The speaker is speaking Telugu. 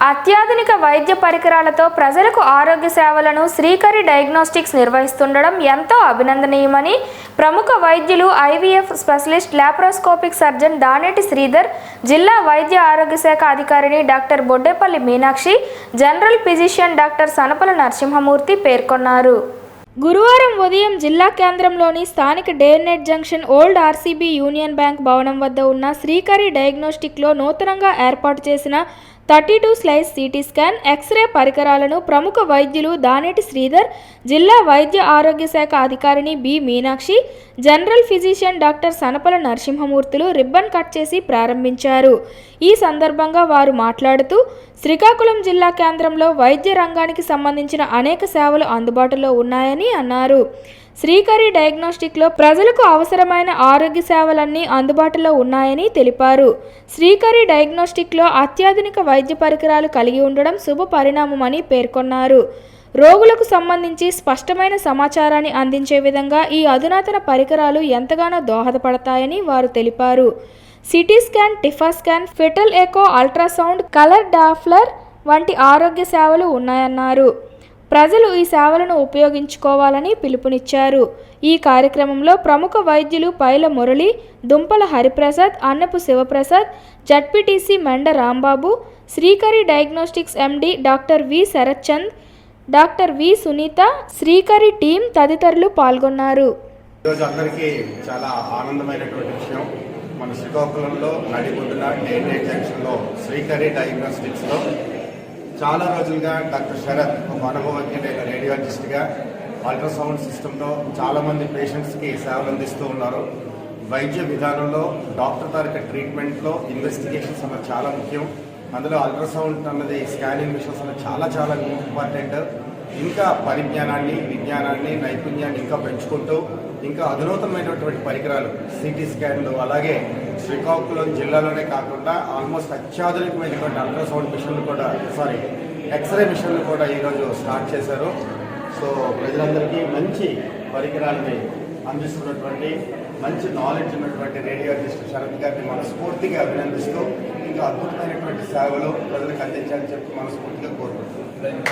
అత్యాధునిక వైద్య పరికరాలతో ప్రజలకు ఆరోగ్య సేవలను శ్రీకరి డయాగ్నోస్టిక్స్ నిర్వహిస్తుండడం ఎంతో అభినందనీయమని ప్రముఖ వైద్యులు IVF specialist laparoscopic surgeon Daneti Sridhar జిల్లా వైద్య ఆరోగ్య శాఖ అధికారిని doctor Boddepalli Meenakshi general physician doctor Sanapala Narasimhamurthy పేర్కొన్నారు. గురువారం ఉదయం జిల్లా కేంద్రంలోని స్థానిక డేర్నెట్ junction old RCB union bank భవనం వద్ద ఉన్న శ్రీకరి డయాగ్నోస్టిక్లో నూతనంగా ఏర్పాటు చేసిన thirty two slice CT scan X ray పరికరాలను ప్రముఖ వైద్యులు దానేటి శ్రీధర్ జిల్లా వైద్య ఆరోగ్య శాఖ అధికారిని B Meenakshi general physician doctor Sanapala నరసింహమూర్తులు ribbon cut చేసి ప్రారంభించారు. ఈ సందర్భంగా వారు మాట్లాడుతూ శ్రీకాకుళం జిల్లా కేంద్రంలో వైద్య రంగానికి సంబంధించిన అనేక సేవలు అందుబాటులో ఉన్నాయని అన్నారు. శ్రీకరి డయాగ్నోస్టిక్లో ప్రజలకు అవసరమైన ఆరోగ్య సేవలన్నీ అందుబాటులో ఉన్నాయని తెలిపారు. శ్రీకరి డయాగ్నోస్టిక్లో అత్యాధునిక వైద్య పరికరాలు కలిగి ఉండడం శుభ పరిణామమని పేర్కొన్నారు. రోగులకు సంబంధించి స్పష్టమైన సమాచారాన్ని అందించే విధంగా ఈ అధునాతన పరికరాలు ఎంతగానో దోహదపడతాయని వారు తెలిపారు. CT scan TIFFA scan fetal echo ultrasound colour doppler వంటి ఆరోగ్య సేవలు ఉన్నాయన్నారు. ప్రజలు ఈ సేవలను ఉపయోగించుకోవాలని పిలుపునిచ్చారు. ఈ కార్యక్రమంలో ప్రముఖ వైద్యులు Paila Murali Dumpala Hariprasad Annapu Sivaprasad ZPTC Menda Rambabu Srikari diagnostics MD doctor V Sarath Chand doctor V Sunitha Srikari team తదితరులు పాల్గొన్నారు. ఈరోజు అందరికీ చాలా ఆనందమైనటువంటి విషయం. మన శ్రీకాకుళంలో నడిబొడ్డున డేనే జంక్షన్లో శ్రీకరి డయాగ్నోస్టిక్స్లో చాలా రోజులుగా డాక్టర్ శరత్ ఒక అనుభవజ్ఞుడైన రేడియాలజిస్ట్గా అల్ట్రాసౌండ్ సిస్టంలో చాలామంది పేషెంట్స్కి సేవలు అందిస్తూ ఉన్నారు. వైద్య విధానంలో డాక్టర్ తాలూకా ట్రీట్మెంట్లో ఇన్వెస్టిగేషన్స్ అన్నది చాలా ముఖ్యం. అందులో అల్ట్రాసౌండ్ అన్నది స్కానింగ్ మిషన్స్ అన్నది చాలా చాలా ఇంపార్టెంట్. ఇంకా పరిజ్ఞానాన్ని విజ్ఞానాన్ని నైపుణ్యాన్ని ఇంకా పెంచుకుంటూ ఇంకా అధునూతనమైనటువంటి పరికరాలు సిటీ స్కాన్లు అలాగే శ్రీకాకుళం జిల్లాలోనే కాకుండా ఆల్మోస్ట్ అత్యాధునికమైనటువంటి అల్ట్రాసౌండ్ మిషన్లు కూడా సారీ ఎక్స్రే మిషన్లు కూడా ఈరోజు స్టార్ట్ చేశారు. సో ప్రజలందరికీ మంచి పరికరాలని అందిస్తున్నటువంటి మంచి నాలెడ్జ్ ఉన్నటువంటి రేడియాలజిస్ట్ శరత్ గారిని మనస్ఫూర్తిగా అభినందిస్తూ ఇంకా అద్భుతమైనటువంటి సేవలు ప్రజలకు అందించాలని చెప్పి మనస్ఫూర్తిగా కోరుకుంటున్నాను.